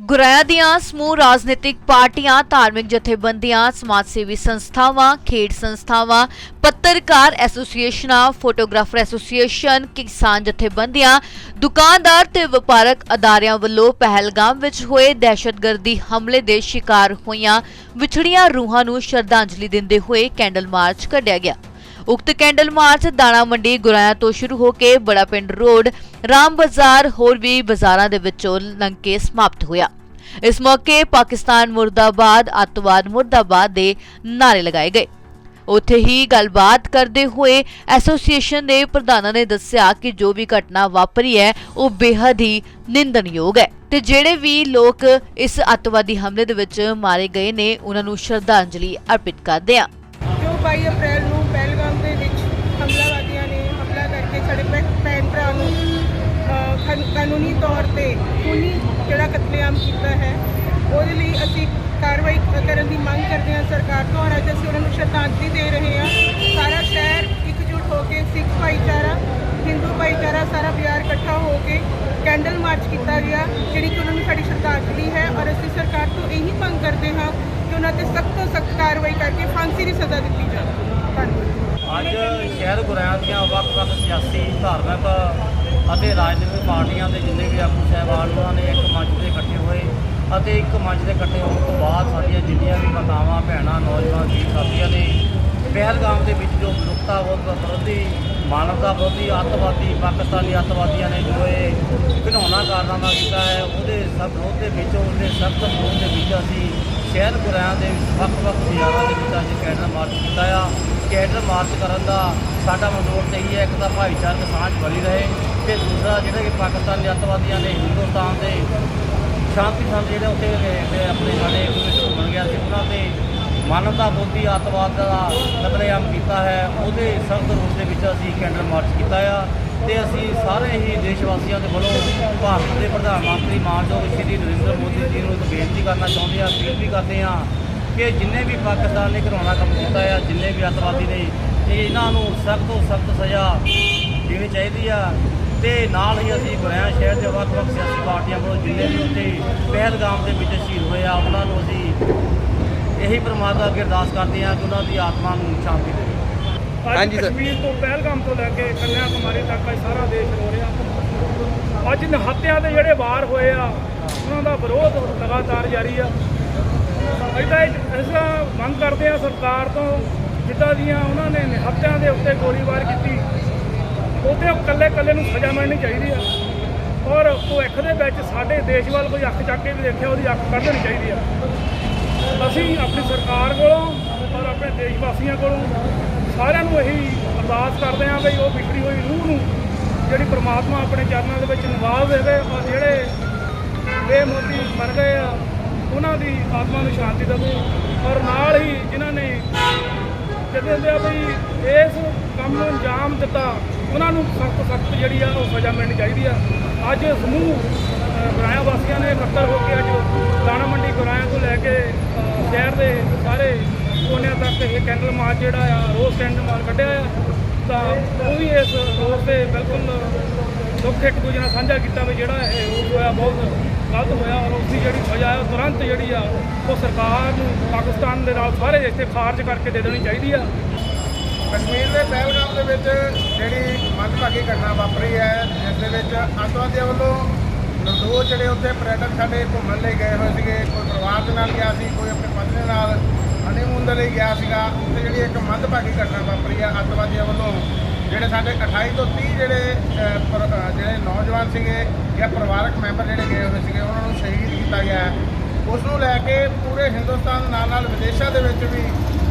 ਗੁਰਾਇਆ ਦੀਆਂ ਸਮੂਹ ਰਾਜਨੀਤਿਕ ਪਾਰਟੀਆਂ, ਧਾਰਮਿਕ ਜਥੇਬੰਦੀਆਂ, ਸਮਾਜ ਸੇਵੀ ਸੰਸਥਾਵਾਂ, ਖੇਡ ਸੰਸਥਾਵਾਂ, ਪੱਤਰਕਾਰ ਐਸੋਸੀਏਸ਼ਨਾਂ, ਫੋਟੋਗ੍ਰਾਫਰ ਐਸੋਸੀਏਸ਼ਨ, ਕਿਸਾਨ ਜਥੇਬੰਦੀਆਂ, ਦੁਕਾਨਦਾਰ ਤੇ ਵਪਾਰਕ ਅਦਾਰਿਆਂ ਵੱਲੋਂ ਪਹਿਲਗਾਮ ਵਿੱਚ ਹੋਏ ਦਹਿਸ਼ਤਗਰਦੀ ਹਮਲੇ ਦੇ ਸ਼ਿਕਾਰ ਹੋਈਆਂ ਵਿਛੜੀਆਂ ਰੂਹਾਂ ਨੂੰ ਸ਼ਰਧਾਂਜਲੀ ਦਿੰਦੇ ਹੋਏ ਕੈਂਡਲ ਮਾਰਚ ਕੱਢਿਆ ਗਿਆ। ਉਕਤ ਕੈਂਡਲ ਮਾਰਚ ਦਾਣਾ ਮੰਡੀ ਗੁਰਾਇਆ ਤੋਂ ਸ਼ੁਰੂ ਹੋ ਕੇ ਬੜਾ ਪਿੰਡ ਰੋਡ ਰਾਮ ਬਾਜ਼ਾਰ ਹੋਰ ਵੀ ਬਾਜ਼ਾਰਾਂ ਦੇ ਵਿੱਚੋਂ ਲੰਘ ਕੇ ਸਮਾਪਤ ਹੋਇਆ ਇਸ ਮੌਕੇ ਪਾਕਿਸਤਾਨ ਮੁਰਦਾਬਾਦ ਅੱਤਵਾਦ ਮੁਰਦਾਬਾਦ ਦੇ ਨਾਰੇ ਲਗਾਏ ਗਏ ਉੱਥੇ ਹੀ ਗੱਲਬਾਤ ਕਰਦੇ ਹੋਏ ਐਸੋਸੀਏਸ਼ਨ ਦੇ ਪ੍ਰਧਾਨਾਂ ਨੇ ਦੱਸਿਆ ਕਿ ਜੋ ਵੀ ਘਟਨਾ ਵਾਪਰੀ ਹੈ ਉਹ ਬੇहद ਹੀ ਨਿੰਦਣਯੋਗ ਹੈ ਤੇ ਜਿਹੜੇ ਵੀ ਲੋਕ ਇਸ ਅੱਤਵਾਦੀ ਹਮਲੇ ਦੇ ਵਿੱਚ ਮਾਰੇ ਗਏ ਨੇ ਉਹਨਾਂ ਨੂੰ ਸ਼ਰਧਾਂਜਲੀ ਅਰਪਿਤ ਕਰਦੇ ਹਾਂ ਜੋ 22 ਅਪ੍ਰੈਲ ਨੂੰ ਪਹਿਲਗਾਮ ਦੇ ਵਿੱਚ ਹਮਲਾਵਰਦੀਆਂ ਨੇ ਹਮਲਾ ਸਾਡੇ ਭੈ- ਭੈਣ ਭਰਾ ਨੂੰ ਅਹ, ਕਾਨੂੰਨੀ ਤੌਰ ਤੇ ਖੂਨੀ ਜਿਹੜਾ ਕਤਲੇਆਮ ਕੀਤਾ ਹੈ ਉਹਦੇ ਲਈ ਅਸੀਂ ਕਾਰਵਾਈ ਕਰਨ ਦੀ ਮੰਗ ਕਰਦੇ ਹਾਂ ਸਰਕਾਰ ਤੋਂ ਔਰ ਅੱਜ ਅਸੀਂ ਉਹਨਾਂ ਨੂੰ ਸ਼ਰਧਾਂਜਲੀ ਦੇ ਰਹੇ ਹਾਂ। ਸਾਰਾ ਸ਼ਹਿਰ ਇਕਜੁੱਟ ਹੋ ਕੇ ਸਿੱਖ ਭਾਈਚਾਰਾ ਹਿੰਦੂ ਭਾਈਚਾਰਾ ਸਾਰਾ ਬਿਹਾਰ ਇਕੱਠਾ ਹੋ ਕੇ ਕੈਂਡਲ ਮਾਰਚ ਕੀਤਾ ਗਿਆ ਜਿਹੜੀ ਕਿ ਉਹਨਾਂ ਨੂੰ ਸਾਡੀ ਸ਼ਰਧਾਂਜਲੀ ਹੈ ਔਰ ਅਸੀਂ ਸਰਕਾਰ ਤੋਂ ਇਹੀ ਮੰਗ ਕਰਦੇ ਹਾਂ ਕਿ ਉਹਨਾਂ ਤੇ ਸਖਤ ਤੋਂ ਸਖਤ ਕਾਰਵਾਈ ਕਰਕੇ ਫਾਂਸੀ ਦੀ ਸਜ਼ਾ ਦਿੱਤੀ ਜਾਵੇ। ਅੱਜ ਸ਼ਹਿਰ ਗੁਰਿਆਂ ਦੀਆਂ ਵੱਖ-ਵੱਖ ਸਿਆਸੀ ਧਾਰਮਿਕ ਅਤੇ ਰਾਜਨੀਤਿਕ ਪਾਰਟੀਆਂ ਦੇ ਜਿੰਨੇ ਵੀ ਆਗੂ ਸਹਿਬਾਨ, ਉਹਨਾਂ ਨੇ ਇੱਕ ਮੰਚ ਤੇ ਇਕੱਠੇ ਹੋਏ ਅਤੇ ਇੱਕ ਮੰਚ ਤੇ ਇਕੱਠੇ ਹੋਣ ਤੋਂ ਬਾਅਦ ਸਾਡੀਆਂ ਜਿੰਨੀਆਂ ਵੀ ਮਾਤਾਵਾਂ, ਭੈਣਾਂ, ਨੌਜਵਾਨ ਜੀ ਸਾਥੀਆਂ ਨੇ ਪਹਿਲਗਾਮ ਦੇ ਵਿੱਚ ਜੋ ਮਨੁੱਖਤਾ ਵਿਰੋਧੀ ਮਾਨਵਤਾ ਵਿਰੋਧੀ ਅੱਤਵਾਦੀ, ਪਾਕਿਸਤਾਨੀ ਅੱਤਵਾਦੀਆਂ ਨੇ ਜੋ ਇਹ ਘਿਨਾਉਣਾ ਕਾਰਨਾਮਾ ਕੀਤਾ ਹੈ, ਉਹਦੇ ਸਭ ਵਿਰੋਧ ਦੇ ਵਿੱਚ, ਉਹਦੇ ਸਖਤ ਵਿਰੋਧ ਦੇ ਵਿੱਚ ਅਸੀਂ ਸ਼ਹਿਰ ਗੁਰਿਆਂ ਦੇ ਵੱਖ-ਵੱਖ ਬਾਜ਼ਾਰਾਂ ਦੇ ਵਿੱਚ ਅਸੀਂ ਕੈਂਡਲ ਮਾਰਚ ਕੀਤਾ ਆ। ਕੈਂਡਲ ਮਾਰਚ ਕਰਨ ਦਾ ਸਾਡਾ ਮਨੋਰਥ ਇਹੀ ਹੈ। ਇੱਕ ਤਾਂ ਭਾਈਚਾਰਕ ਸਾਂਝ ਬਣੀ ਰਹੇ ਤੇ ਦੂਸਰਾ ਜਿਹੜਾ ਕਿ ਪਾਕਿਸਤਾਨੀ ਅੱਤਵਾਦੀਆਂ ਨੇ ਹਿੰਦੁਸਤਾਨ ਦੇ ਸ਼ਾਂਤੀ ਸੰਤ ਜਿਹੜੇ ਉੱਥੇ ਆਪਣੇ ਸਾਡੇ ਵਿੱਚ ਘੁੰਮਣ ਗਿਆ ਸੀ, ਉਹਨਾਂ ਤੇ ਮਾਨਵਤਾ ਵਿਰੋਧੀ ਅੱਤਵਾਦ ਦਾ ਕਤਲੇਆਮ ਕੀਤਾ ਹੈ। ਉਹਦੇ ਸਖਤ ਰੂਪ ਦੇ ਵਿੱਚ ਅਸੀਂ ਕੈਂਡਲ ਮਾਰਚ ਕੀਤਾ ਆ ਤੇ ਅਸੀਂ ਸਾਰੇ ਹੀ ਦੇਸ਼ ਵਾਸੀਆਂ ਦੇ ਵੱਲੋਂ ਭਾਰਤ ਦੇ ਪ੍ਰਧਾਨ ਮੰਤਰੀ ਮਾਨਯੋਗ ਸ਼੍ਰੀ ਨਰਿੰਦਰ ਮੋਦੀ ਜੀ ਨੂੰ ਇੱਕ ਬੇਨਤੀ ਕਰਨਾ ਚਾਹੁੰਦੇ ਹਾਂ, ਅਪੀਲ ਵੀ ਕਰਦੇ ਹਾਂ ਕਿ ਜਿੰਨੇ ਵੀ ਪਾਕਿਸਤਾਨ ਨੇ ਘਰਾਉਣਾ ਕੰਮ ਕੀਤਾ ਆ ਜਿੰਨੇ ਵੀ ਅੱਤਵਾਦੀ ਨੇ ਇਹ ਇਹਨਾਂ ਨੂੰ ਸਖਤ ਤੋਂ ਸਖਤ ਸਜ਼ਾ ਦੇਣੀ ਚਾਹੀਦੀ ਆ। ਤੇ ਨਾਲ ਹੀ ਅਸੀਂ ਗੁਰਿਆਂ ਸ਼ਹਿਰ ਦੇ ਵੱਖ-ਵੱਖ ਸਿਆਸੀ ਪਾਰਟੀਆਂ ਵੱਲੋਂ ਜਿੰਨੇ ਵੀ ਉੱਥੇ ਪਹਿਲਗਾਮ ਦੇ ਵਿੱਚ ਸ਼ਹੀਦ ਹੋਏ ਆ ਉਹਨਾਂ ਨੂੰ ਅਸੀਂ ਇਹੀ ਪ੍ਰਮਾਤਮਾ ਅੱਗੇ ਅਰਦਾਸ ਕਰਦੇ ਹਾਂ ਕਿ ਉਹਨਾਂ ਦੀ ਆਤਮਾ ਨੂੰ ਸ਼ਾਂਤੀ ਦੇਵੇ ਅੱਜ ਹਾਂਜੀ ਸਰ। ਕਸ਼ਮੀਰ ਤੋਂ ਪਹਿਲਗਾਮ ਤੋਂ ਲੈ ਕੇ ਕੰਨਿਆ ਕੁਮਾਰੀ ਤੱਕ ਅੱਜ ਸਾਰਾ ਦੇਸ਼ ਰੋ ਰਿਹਾ। ਅੱਜ ਨਿਹੱਤਿਆਂ ਦੇ ਜਿਹੜੇ ਵਾਰ ਹੋਏ ਆ ਉਹਨਾਂ ਦਾ ਵਿਰੋਧ ਲਗਾਤਾਰ ਜਾਰੀ ਆ। ਅਸੀਂ ਤਾਂ ਇਹ- ਇਸ ਤਰ੍ਹਾਂ ਮੰਗ ਕਰਦੇ ਆ ਸਰਕਾਰ ਤੋਂ, ਜਿੱਦਾਂ ਦੀਆਂ ਉਹਨਾਂ ਨੇ ਨਿਹੱਤਿਆਂ ਦੇ ਉੱਤੇ ਗੋਲੀਬਾਰ ਕੀਤੀ, ਉਹਦੇ ਇਕੱਲੇ ਇਕੱਲੇ ਨੂੰ ਸਜ਼ਾ ਮਿਲਣੀ ਚਾਹੀਦੀ ਆ। ਔਰ ਭਵਿੱਖ ਦੇ ਵਿੱਚ ਸਾਡੇ ਦੇਸ਼ ਵੱਲ ਕੋਈ ਅੱਖ ਚੱਕ ਕੇ ਵੀ ਦੇਖਿਆ, ਉਹਦੀ ਅੱਖ ਕੱਢ ਦੇਣੀ ਚਾਹੀਦੀ ਆ। ਅਸੀਂ ਆਪਣੀ ਸਰਕਾਰ ਕੋਲੋਂ ਔਰ ਆਪਣੇ ਦੇਸ਼ ਵਾਸੀਆਂ ਕੋਲੋਂ ਸਾਰਿਆਂ ਨੂੰ ਇਹੀ ਅਰਦਾਸ ਕਰਦੇ ਹਾਂ ਵੀ ਉਹ ਵਿਖੜੀ ਹੋਈ ਰੂਹ ਨੂੰ, ਜਿਹੜੀ ਪ੍ਰਮਾਤਮਾ ਆਪਣੇ ਚਰਨਾਂ ਦੇ ਵਿੱਚ ਨਿਵਾਜ਼ ਦੇਵੇ ਔਰ ਜਿਹੜੇ ਬੇਮੋਤੀ ਮਰ ਗਏ ਉਹਨਾਂ ਦੀ ਆਤਮਾ ਨੂੰ ਸ਼ਾਂਤੀ ਦੇਵੇ ਔਰ ਨਾਲ ਹੀ ਜਿਨ੍ਹਾਂ ਨੇ ਕਹਿੰਦੇ ਹੁੰਦੇ ਆ ਵੀ ਇਸ ਕੰਮ ਨੂੰ ਅੰਜਾਮ ਦਿੱਤਾ ਉਹਨਾਂ ਨੂੰ ਸਖਤ ਸਖਤ ਜਿਹੜੀ ਆ ਉਹ ਸਜ਼ਾ ਮਿਲਣੀ ਚਾਹੀਦੀ ਆ। ਅੱਜ ਸਮੂਹ ਅ, ਗੁਰਾਇਆ ਵਾਸੀਆਂ ਨੇ ਇਕੱਤਰ ਹੋ ਕੇ ਅੱਜ ਦਾਣਾ ਮੰਡੀ ਗੁਰਾਇਆ ਤੋਂ ਲੈ ਕੇ ਸ਼ਹਿਰ ਦੇ ਸਾਰੇ ਕੋਨਿਆਂ ਤੱਕ ਇਹ ਕੈਂਡਲ ਮਾਰਚ ਜਿਹੜਾ ਆ ਰੋਜ਼ ਕੈਂਡਲ ਮਾਰਚ ਕੱਢਿਆ ਆ। ਤਾਂ ਉਹ ਵੀ ਇਸ ਰੋਜ਼ ਤੇ ਬਿਲਕੁਲ ਦੁੱਖ ਇੱਕ ਦੂਜੇ ਨਾਲ ਸਾਂਝਾ ਕੀਤਾ ਵੀ ਜਿਹੜਾ ਇਹ ਹੋਇਆ ਬਹੁਤ ਗਲਤ ਹੋਇਆ ਔਰ ਉਸ ਦੀ ਜਿਹੜੀ ਸਜ਼ਾ ਹੈ ਉਹ ਤੁਰੰਤ ਜਿਹੜੀ ਆ ਉਹ ਸਰਕਾਰ ਨੂੰ ਪਾਕਿਸਤਾਨ ਦੇ ਨਾਲ ਸਾਰੇ ਰਿਸ਼ਤੇ ਖਾਰਜ ਕਰਕੇ ਦੇ ਦੇਣੀ ਚਾਹੀਦੀ ਆ। ਕਸ਼ਮੀਰ ਦੇ ਪਹਿਲਗਾਮ ਦੇ ਵਿੱਚ ਜਿਹੜੀ ਮੰਦਭਾਗੀ ਘਟਨਾ ਵਾਪਰੀ ਹੈ, ਜਿਸ ਦੇ ਵਿੱਚ ਅੱਤਵਾਦੀਆਂ ਵੱਲੋਂ ਨਿਰਦੋਸ਼ ਜਿਹੜੇ ਉੱਥੇ ਪਰਯਟਕ ਸਾਡੇ ਘੁੰਮਣ ਲਈ ਗਏ ਹੋਏ ਸੀਗੇ, ਕੋਈ ਪਰਿਵਾਰ ਦੇ ਨਾਲ ਗਿਆ ਸੀ, ਕੋਈ ਆਪਣੇ ਪਤਨੀ ਨਾਲ ਹਨੀਮੂਨ ਦੇ ਲਈ ਗਿਆ ਸੀਗਾ, ਉੱਥੇ ਜਿਹੜੀ ਇੱਕ ਮੰਦਭਾਗੀ ਘਟਨਾ ਵਾਪਰੀ ਹੈ ਅੱਤਵਾਦੀਆਂ ਵੱਲੋਂ। ਜਿਹੜੇ ਸਾਡੇ 28 ਤੋਂ 30 ਜਿਹੜੇ ਪਰ- ਜਿਹੜੇ ਨੌਜਵਾਨ ਸੀਗੇ ਜਾਂ ਪਰਿਵਾਰਕ ਮੈਂਬਰ ਜਿਹੜੇ ਗਏ ਹੋਏ ਸੀਗੇ, ਉਹਨਾਂ ਨੂੰ ਸ਼ਹੀਦ ਕੀਤਾ ਗਿਆ ਹੈ। ਉਸ ਨੂੰ ਲੈ ਕੇ ਪੂਰੇ ਹਿੰਦੁਸਤਾਨ ਨਾਲ ਨਾਲ ਵਿਦੇਸ਼ਾਂ ਦੇ ਵਿੱਚ ਵੀ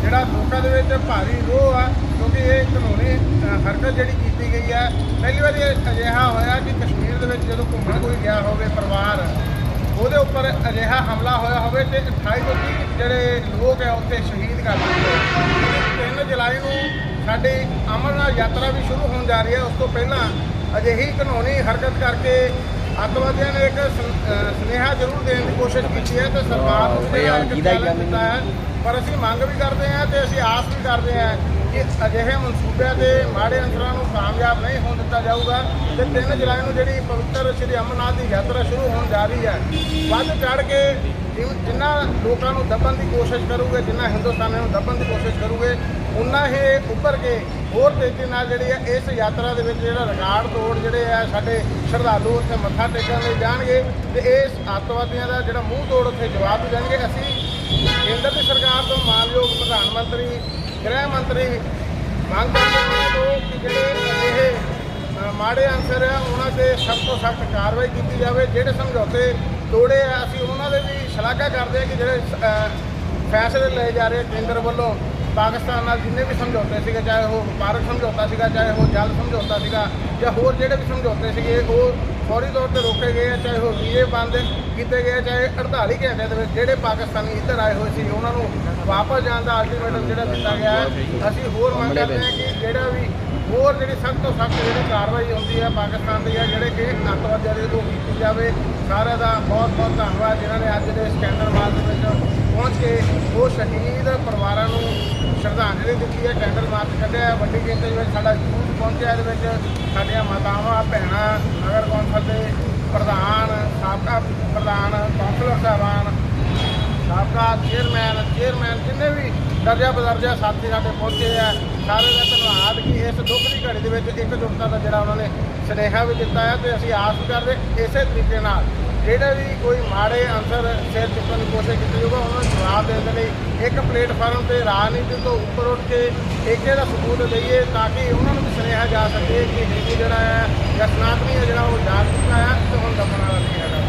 ਜਿਹੜਾ ਲੋਕਾਂ ਦੇ ਵਿੱਚ ਭਾਰੀ ਰੋਹ ਆ, ਕਿਉਂਕਿ ਇਹ ਕਾਨੂੰਨੀ ਹਰਕਤ ਜਿਹੜੀ ਕੀਤੀ ਗਈ ਹੈ। ਪਹਿਲੀ ਵਾਰੀ ਇਹ ਅਜਿਹਾ ਹੋਇਆ ਕਿ ਕਸ਼ਮੀਰ ਦੇ ਵਿੱਚ ਜਦੋਂ ਘੁੰਮਣ ਕੋਈ ਗਿਆ ਹੋਵੇ ਪਰਿਵਾਰ, ਉਹਦੇ ਉੱਪਰ ਅਜਿਹਾ ਹਮਲਾ ਹੋਇਆ ਹੋਵੇ ਤੇ 28 ਤੋਂ 30 ਜਿਹੜੇ ਲੋਕ ਆ, ਉੱਥੇ ਸ਼ਹੀਦ ਕਰ ਦਿੱਤੇ। 3 ਜੁਲਾਈ ਨੂੰ ਸਾਡੀ ਅਮਰਨਾਥ ਯਾਤਰਾ ਵੀ ਸ਼ੁਰੂ ਹੋਣ ਜਾ ਰਹੀ ਹੈ। ਉਸ ਤੋਂ ਪਹਿਲਾਂ ਅਜਿਹੀ ਕਾਨੂੰਨੀ ਹਰਕਤ ਕਰਕੇ ਅੱਤਵਾਦੀਆਂ ਨੇ ਇੱਕ ਸੁਨੇਹਾ ਜ਼ਰੂਰ ਦੇਣ ਦੀ ਕੋਸ਼ਿਸ਼ ਕੀਤੀ ਹੈ ਤੇ ਸਰਕਾਰ ਨੂੰ ਸੁਨੇਹਾ ਇੱਕ challenge ਦਿੱਤਾ ਹੈ। ਪਰ ਅਸੀਂ ਮੰਗ ਵੀ ਕਰਦੇ ਹਾਂ ਤੇ ਅਸੀਂ ਆਸ ਵੀ ਕਰਦੇ ਹਾਂ ਕਿ ਅਜਿਹੇ ਮਨਸੂਬਿਆਂ ਦੇ ਮਾੜੇ ਅੰਸਰਾਂ ਨੂੰ ਕਾਮਯਾਬ ਨਹੀਂ ਹੋਣ ਦਿੱਤਾ ਜਾਊਗਾ ਤੇ 3 ਜੁਲਾਈ ਨੂੰ ਜਿਹੜੀ ਪਵਿੱਤਰ ਸ੍ਰੀ ਅਮਰਨਾਥ ਦੀ ਯਾਤਰਾ ਸ਼ੁਰੂ ਹੋਣ ਜਾ ਰਹੀ ਹੈ, ਵੱਧ ਚੜ ਕੇ ਜਿ- ਜਿਨ੍ਹਾਂ ਲੋਕਾਂ ਨੂੰ ਦੱਬਣ ਦੀ ਕੋਸ਼ਿਸ਼ ਕਰੂਗੇ ਜਿਨ੍ਹਾਂ ਹਿੰਦੁਸਤਾਨੀਆਂ ਨੂੰ ਦੱਬਣ ਦੀ ਕੋਸ਼ਿਸ਼ ਕਰੂਗੇ ਉਨਾ ਹੀ ਉੱਭਰ ਕੇ ਹੋਰ ਤੇਜ਼ੀ ਨਾਲ ਜਿਹੜੀ ਹੈ ਇਸ ਯਾਤਰਾ ਦੇ ਵਿੱਚ ਜਿਹੜਾ ਰਿਕਾਰਡ ਤੋੜ ਜਿਹੜੇ ਆ ਸਾਡੇ ਸ਼ਰਧਾਲੂ ਉੱਥੇ ਮੱਥਾ ਟੇਕਣ ਲਈ ਜਾਣਗੇ ਤੇ ਇਸ ਅੱਤਵਾਦੀਆਂ ਦਾ ਜਿਹੜਾ ਮੂੰਹ ਤੋੜ ਉੱਥੇ ਜਵਾਬ ਦੇਣਗੇ। ਅਸੀਂ ਕੇਂਦਰ ਦੀ ਸਰਕਾਰ ਤੋਂ ਮਾਨਯੋਗ ਪ੍ਰਧਾਨ ਮੰਤਰੀ ਗ੍ਰਹਿ ਮੰਤਰੀ ਮੰਗ ਕਰਦੇ ਹਾਂ ਕਿ ਜਿਹੜੇ ਇਹ ਮਾੜੇ ਅੰਸਰ ਆ, ਉਹਨਾਂ ਤੇ ਸਖਤ ਤੋਂ ਸਖਤ ਕਾਰਵਾਈ ਕੀਤੀ ਜਾਵੇ। ਜਿਹੜੇ ਸਮਝੌਤੇ ਤੋੜੇ ਆ, ਅਸੀਂ ਉਹਨਾਂ ਦੇ ਵੀ ਸ਼ਲਾਘਾ ਕਰਦੇ ਹਾਂ ਕਿ ਜਿਹੜੇ ਫੈਸਲੇ ਲਏ ਜਾ ਰਹੇ ਕੇਂਦਰ ਵੱਲੋਂ। ਪਾਕਿਸਤਾਨ ਨਾਲ ਜਿੰਨੇ ਵੀ ਸਮਝੌਤੇ ਸੀਗੇ, ਚਾਹੇ ਉਹ ਵਪਾਰਕ ਸਮਝੌਤਾ ਸੀਗਾ, ਚਾਹੇ ਉਹ ਜਲ ਸਮਝੌਤਾ ਸੀਗਾ, ਜਾਂ ਹੋਰ ਜਿਹੜੇ ਵੀ ਸਮਝੌਤੇ ਸੀਗੇ, ਉਹ ਫੌਰੀ ਤੌਰ ਤੇ ਰੋਕੇ ਗਏ ਆ, ਚਾਹੇ ਉਹ ਵੀਜ਼ੇ ਬੰਦ ਕੀਤੇ ਗਏ ਚਾਹੇ 48 ਘੰਟੇ ਦੇ ਵਿੱਚ ਜਿਹੜੇ ਪਾਕਿਸਤਾਨੀ ਇੱਧਰ ਆਏ ਹੋਏ ਸੀ, ਉਹਨਾਂ ਨੂੰ ਵਾਪਸ ਜਾਣ ਦਾ ਅਲਟੀਮੇਟਮ ਜਿਹੜਾ ਦਿੱਤਾ ਗਿਆ ਹੈ ਅਸੀਂ ਹੋਰ ਮੰਗ ਕਰਦੇ ਹਾਂ ਕਿ ਜਿਹੜਾ ਵੀ ਹੋਰ ਜਿਹੜੀ ਸਖਤ ਤੋਂ ਸਖਤ ਜਿਹੜੀ ਕਾਰਵਾਈ ਹੁੰਦੀ ਹੈ ਪਾਕਿਸਤਾਨ ਦੀ ਹੈ ਜਿਹੜੇ ਕਿ ਅੱਤਵਾਦੀਆਂ ਦੇ ਉਹ ਕੀਤੀ ਜਾਵੇ ਸਾਰਿਆਂ ਦਾ ਬਹੁਤ ਬਹੁਤ ਧੰਨਵਾਦ ਜਿਨ੍ਹਾਂ ਨੇ ਅੱਜ ਦੇ ਸਕੈਂਡਰ ਮਾਲ ਦੇ ਵਿੱਚ ਪਹੁੰਚ ਕੇ ਉਹ ਸ਼ਹੀਦ ਪਰਿਵਾਰਾਂ ਨੂੰ ਸ਼ਰਧਾਂਜਲੀ ਦਿੱਤੀ ਹੈ ਕੈਂਡਲ ਮਾਰਚ ਕੱਢਿਆ। ਵੱਡੀ ਗਿਣਤੀ ਵਿੱਚ ਸਾਡਾ ਯੂਥ ਪਹੁੰਚਿਆ ਇਹਦੇ ਵਿੱਚ ਸਾਡੀਆਂ ਮਾਤਾਵਾਂ ਭੈਣਾਂ ਨਗਰ ਕੌਂਸਲ ਦੇ ਪ੍ਰਧਾਨ ਸਾਬਕਾ ਪ੍ਰਧਾਨ ਕੌਂਸਲਰ ਸਾਹਿਬਾਨ ਸਾਬਕਾ ਚੇਅਰਮੈਨ ਚੇਅਰਮੈਨ ਜਿੰਨੇ ਵੀ ਦਰਜਾ ਬਦਰਜਾ ਸਾਥੀ ਸਾਡੇ ਪਹੁੰਚੇ ਆ ਸਾਰੇ ਦਾ ਧੰਨਵਾਦ ਕਿ ਇਸ ਦੁੱਖ ਦੀ ਘੜੀ ਦੇ ਵਿੱਚ ਇਕਜੁੱਟਤਾ ਦਾ ਜਿਹੜਾ ਉਹਨਾਂ ਨੇ ਸੁਨੇਹਾ ਵੀ ਦਿੱਤਾ ਹੈ ਤੇ ਅਸੀਂ ਆਸ ਕਰਦੇ ਇਸੇ ਤਰੀਕੇ ਨਾਲ ਜਿਹੜੇ ਵੀ ਕੋਈ ਮਾੜੇ ਅੰਸਰ ਸਿਰ ਚੁੱਕਣ ਦੀ ਕੋਸ਼ਿਸ਼ ਕੀਤੀ ਜਾਊਗਾ, ਉਹਨਾਂ ਨੂੰ ਜਵਾਬ ਦੇਣ ਦੇ ਲਈ ਇੱਕ ਪਲੇਟਫਾਰਮ ਤੇ ਰਾਜਨੀਤੀ ਤੋਂ ਉੱਪਰ ਉੱਠ ਕੇ ਏਕੇ ਦਾ ਸਬੂਤ ਦਈਏ ਤਾਂ ਕਿ ਉਹਨਾਂ ਨੂੰ ਵੀ ਸੁਨੇਹਾ ਜਾ ਸਕੇ ਕਿ ਹਿੰਦੂ ਜਿਹੜਾ ਹੈ ਜਾਂ ਸਨਾਤਨੀ ਹੈ ਜਿਹੜਾ ਉਹ ਜਾਗ ਚੁੱਕਾ ਹੈ ਤੇ ਹੁਣ ਦੱਬਣ ਵਾਲਾ ਨਹੀਂ ਹੈਗਾ।